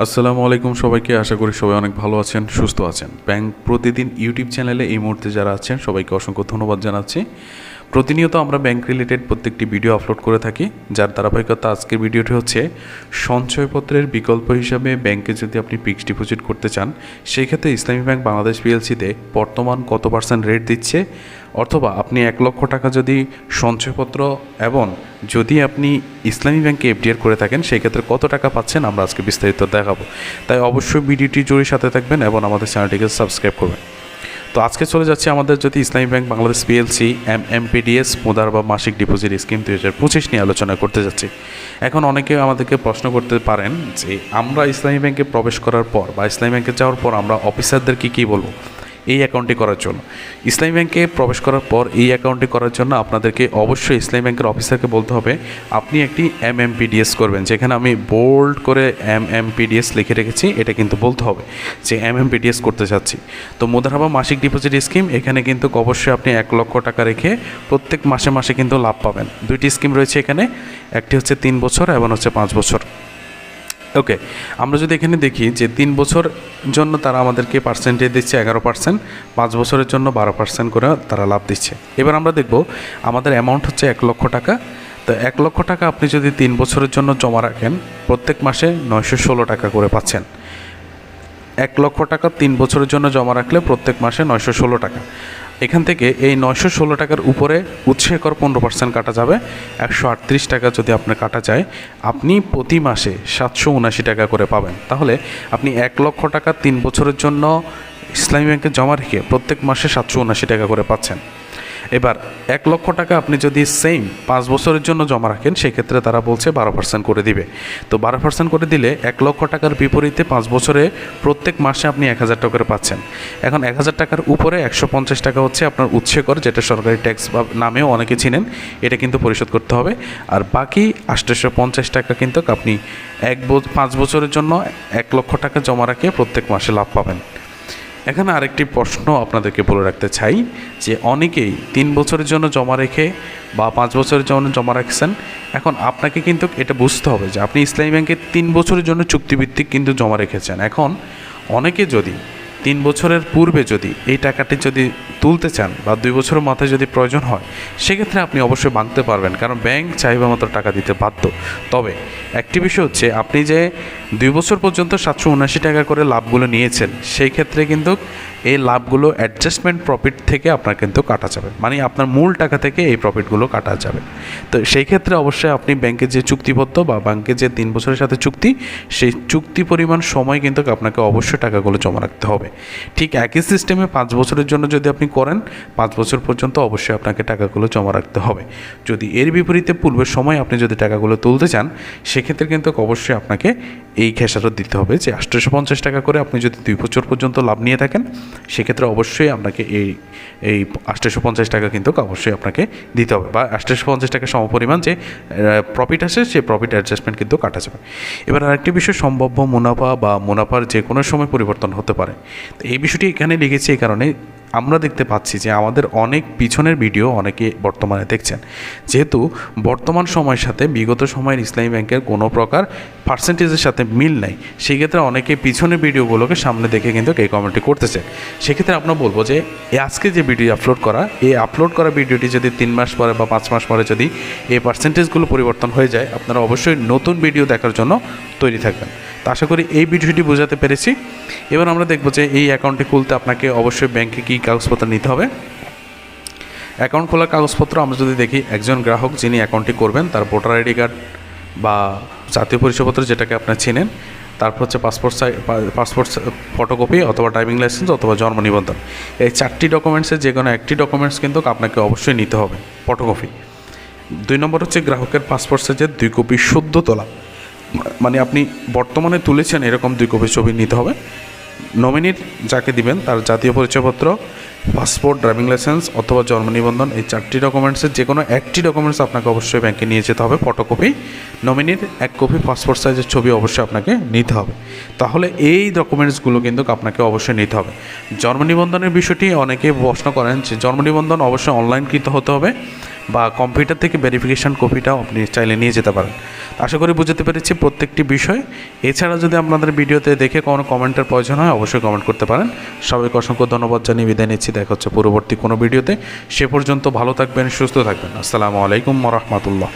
আসসালামু আলাইকুম সবাইকে, আশা করি সবাই অনেক ভালো আছেন, সুস্থ আছেন। ব্যাংক প্রতিদিন ইউটিউব চ্যানেলে এই মুহূর্তে যারা আছেন, সবাইকে অসংখ্য ধন্যবাদ জানাচ্ছি। প্রতিনিয়ত আমরা ব্যাংক রিলেটেড প্রত্যেকটি ভিডিও আপলোড করে থাকি, যার ধারাবাহিকতা আজকের ভিডিওটি হচ্ছে, সঞ্চয়পত্রের বিকল্প হিসাবে ব্যাংকে যদি আপনি ফিক্সড ডিপোজিট করতে চান সেই ক্ষেত্রে ইসলামী ব্যাংক বাংলাদেশ পিএলসিতে বর্তমান কত পার্সেন্ট রেট দিচ্ছে? অথবা আপনি এক লক্ষ টাকা যদি সঞ্চয়পত্র এবং যদি আপনি ইসলামী ব্যাংকে এফডিআর করে থাকেন সেই ক্ষেত্রে কত টাকা পাচ্ছেন আমরা আজকে বিস্তারিত দেখাবো। তাই অবশ্যই ভিডিওটি জুড়ে সাথে থাকবেন এবং আমাদের চ্যানেলটিকে সাবস্ক্রাইব করবেন। তো আজকে চলে যাচ্ছে আমাদের যদি Islami bank Bangladesh PLC M MPDS মুদার বা মাসিক ডিপোজিট স্কিম দুই হাজার পঁচিশ নিয়ে আলোচনা করতে যাচ্ছি। এখন অনেকে আমাদেরকে প্রশ্ন করতে পারেন যে, আমরা ইসলামী ব্যাংকে প্রবেশ করার পর বা ইসলামী ব্যাংকে যাওয়ার পর আমরা অফিসারদের কী কী বলব? এই অ্যাকাউন্টটি করার জন্য। ইসলামী ব্যাংকে প্রবেশ করার পর এই অ্যাকাউন্টটি করার জন্য আপনাদেরকে অবশ্যই ইসলামী ব্যাংকের অফিসারকে বলতে হবে, আপনি একটি এম এম পিডিএস করবেন। যেখানে আমি বোল্ড করে এম এম পিডিএস লিখে রেখেছি, এটা কিন্তু বলতে হবে যে এম এম পিডিএস করতে চাচ্ছি। তো মুদারাবা মাসিক ডিপোজিট স্কিম এখানে কিন্তু অবশ্যই আপনি এক লক্ষ টাকা রেখে প্রত্যেক মাসে মাসে কিন্তু লাভ পাবেন। দুইটি স্কিম রয়েছে এখানে, একটি হচ্ছে তিন বছর এবং হচ্ছে পাঁচ বছর। ওকে আমরা যদি এখানে দেখি যে তিন বছর জন্য তারা আমাদেরকে পার্সেন্টেজ দিচ্ছে এগারো পার্সেন্ট পাঁচ বছরের জন্য বারো পার্সেন্ট করে তারা লাভ দিচ্ছে। এবার আমরা দেখব আমাদের অ্যামাউন্ট হচ্ছে এক লক্ষ টাকা। তো এক লক্ষ টাকা আপনি যদি তিন বছরের জন্য জমা রাখেন, প্রত্যেক মাসে নয়শো ষোলো টাকা করে পাচ্ছেন। এক লক্ষ টাকা তিন বছরের জন্য জমা রাখলে প্রত্যেক মাসে নয়শো ষোলো টাকা। এখান থেকে এই নয়শো ষোলো টাকার উপরে উৎসে কর পনেরো পার্সেন্ট কাটা যাবে। একশো আটত্রিশ টাকা যদি আপনার কাটা যায়, আপনি প্রতি মাসে সাতশো উনাশি টাকা করে পাবেন। তাহলে আপনি এক লক্ষ টাকা তিন বছরের জন্য ইসলামী ব্যাংকে জমা রেখে প্রত্যেক মাসে সাতশো উনাশি টাকা করে পাচ্ছেন। এবার এক লক্ষ টাকা আপনি যদি সেম পাঁচ বছরের জন্য জমা রাখেন, সেক্ষেত্রে তারা বলছে বারো পার্সেন্ট করে দিবে। তো বারো পার্সেন্ট করে দিলে এক লক্ষ টাকার বিপরীতে পাঁচ বছরে প্রত্যেক মাসে আপনি এক হাজার টাকা করে পাচ্ছেন। এখন এক হাজার টাকার উপরে একশো পঞ্চাশ টাকা হচ্ছে আপনার উৎসে কর যেটা সরকারি ট্যাক্স বা নামেও অনেকে চিনেন, এটা কিন্তু পরিশোধ করতে হবে। আর বাকি আটশোশো পঞ্চাশ টাকা কিন্তু আপনি এক পাঁচ বছরের জন্য এক লক্ষ টাকা জমা রাখে প্রত্যেক মাসে লাভ পাবেন। এখানে আরেকটি প্রশ্ন আপনাদেরকে বলে রাখতে চাই যে অনেকেই তিন বছরের জন্য জমা রেখে বা পাঁচ বছরের জন্য জমা রাখছেন, এখন আপনাকে কিন্তু এটা বুঝতে হবে যে আপনি ইসলামী ব্যাংকে তিন বছরের জন্য চুক্তিভিত্তিক কিন্তু জমা রেখেছেন। এখন অনেকে যদি তিন বছরের পূর্বে যদি এই টাকাটি যদি তুলতে চান বা দুই বছরের মাথায় যদি প্রয়োজন হয়, সেক্ষেত্রে আপনি অবশ্যই ভাঙতে পারবেন, কারণ ব্যাংক চাইবে মতো টাকা দিতে বাধ্য। তবে একটি বিষয় হচ্ছে, আপনি যে দুই বছর পর্যন্ত সাতশো উনাশি টাকা করে লাভগুলো নিয়েছেন, সেই ক্ষেত্রে কিন্তু এই লাভগুলো অ্যাডজাস্টমেন্ট প্রফিট থেকে আপনার কিন্তু কাটা যাবে। মানে আপনার মূল টাকা থেকে এই প্রফিটগুলো কাটা যাবে। তো সেই ক্ষেত্রে অবশ্যই আপনি ব্যাংকে যে চুক্তিবদ্ধ বা ব্যাংকে যে তিন বছরের সাথে চুক্তি, সেই চুক্তি পরিমাণ সময় কিন্তু আপনাকে অবশ্যই টাকাগুলো জমা রাখতে হবে। ঠিক একই সিস্টেমে পাঁচ বছরের জন্য যদি আপনি করেন, পাঁচ বছর পর্যন্ত অবশ্যই আপনাকে টাকাগুলো জমা রাখতে হবে। যদি এর বিপরীতে পূর্বের সময় আপনি যদি টাকাগুলো তুলতে চান, সেক্ষেত্রে কিন্তু অবশ্যই আপনাকে এই খেসারত দিতে হবে যে আটশোশো পঞ্চাশ টাকা করে আপনি যদি দুই বছর পর্যন্ত লাভ নিয়ে থাকেন, সেক্ষেত্রে অবশ্যই আপনাকে এই এই আটশোশো পঞ্চাশ টাকা কিন্তু অবশ্যই আপনাকে দিতে হবে। বা আটশোশো পঞ্চাশ টাকা সমপরিমাণ যে প্রফিট আসে, সে প্রফিট অ্যাডজাস্টমেন্ট কিন্তু কাটা যাবে। এবার আরেকটি বিষয়, সম্ভাব্য মুনাফা বা মুনাফার যে কোনো সময় পরিবর্তন হতে পারে। তো এই বিষয়টি এখানে লিখেছি এই কারণে আমরা দেখতে পাচ্ছি যে আমাদের অনেক পিছনের ভিডিও অনেকে বর্তমানে দেখছেন। যেহেতু বর্তমান সময়ের সাথে বিগত সময়ের ইসলামী ব্যাংকের কোনো প্রকার পার্সেন্টেজের সাথে মিল নাই, সেক্ষেত্রে অনেকে পিছনের ভিডিওগুলোকে সামনে দেখে কিন্তু এই কমেন্টটি করতেছে। সেক্ষেত্রে আপনার বলব যে আজকে যে ভিডিও আপলোড করা, এই আপলোড করা ভিডিওটি যদি তিন মাস পরে বা পাঁচ মাস পরে যদি এই পার্সেন্টেজগুলো পরিবর্তন হয়ে যায়, আপনারা অবশ্যই নতুন ভিডিও দেখার জন্য তৈরি থাকবেন। তো আশা করি এই ভিডিওটি বোঝাতে পেরেছি। এবার আমরা দেখব যে এই অ্যাকাউন্টটি খুলতে আপনাকে অবশ্যই ব্যাংকে কী কাগজপত্র নিতে হবে। অ্যাকাউন্ট খোলার কাগজপত্র আমরা যদি দেখি, একজন গ্রাহক যিনি অ্যাকাউন্টটি করবেন, তার ভোটার আইডি কার্ড বা জাতীয় পরিচয়পত্র যেটাকে আপনার চেনেন, তারপর হচ্ছে পাসপোর্ট সাই পাসপোর্ট ফটোকপি অথবা ড্রাইভিং লাইসেন্স অথবা জন্ম নিবন্ধন। এই চারটি ডকুমেন্টসের যে কোনো একটি ডকুমেন্টস কিন্তু আপনাকে অবশ্যই নিতে হবে, ফটোকপি। দুই নম্বর হচ্ছে গ্রাহকের পাসপোর্ট সাইজের দুই কপি শুদ্ধ তোলা। মানে আপনি বর্তমানে তুলেছেন এরকম দুই কপি ছবি নিতে হবে। নমিনির যাকে দিবেন তার জাতীয় পরিচয়পত্র পাসপোর্ট ড্রাইভিং লাইসেন্স অথবা জন্ম নিবন্ধন এই চারটি ডকুমেন্টসের যে কোনো একটি ডকুমেন্টস আপনাকে অবশ্যই ব্যাংকে নিয়ে যেতে হবে ফটোকপি নমিনির এক কপি পাসপোর্ট সাইজের ছবি অবশ্যই আপনাকে নিতে হবে। তাহলে এই ডকুমেন্টসগুলো কিন্তু আপনাকে অবশ্যই নিতে হবে। জন্ম নিবন্ধনের বিষয়টি অনেকে প্রশ্ন করেন যে জন্ম নিবন্ধন অবশ্যই অনলাইনকৃত হতে হবে। বা কম্পিউটার থেকে ভেরিফিকেশান কপিটাও আপনি চাইলে নিয়ে যেতে পারেন। আশা করি বুঝতে পেরেছি প্রত্যেকটি বিষয়। এছাড়া যদি আপনাদের ভিডিওতে দেখে কোনো কমেন্টের প্রয়োজন হয়, অবশ্যই কমেন্ট করতে পারেন। সবাইকে অসংখ্য ধন্যবাদ জানিয়ে বিদায় নিচ্ছি। দেখা হচ্ছে পরবর্তী কোনো ভিডিওতে। সে পর্যন্ত ভালো থাকবেন, সুস্থ থাকবেন। আসসালামু আলাইকুম রহমতুল্লাহ।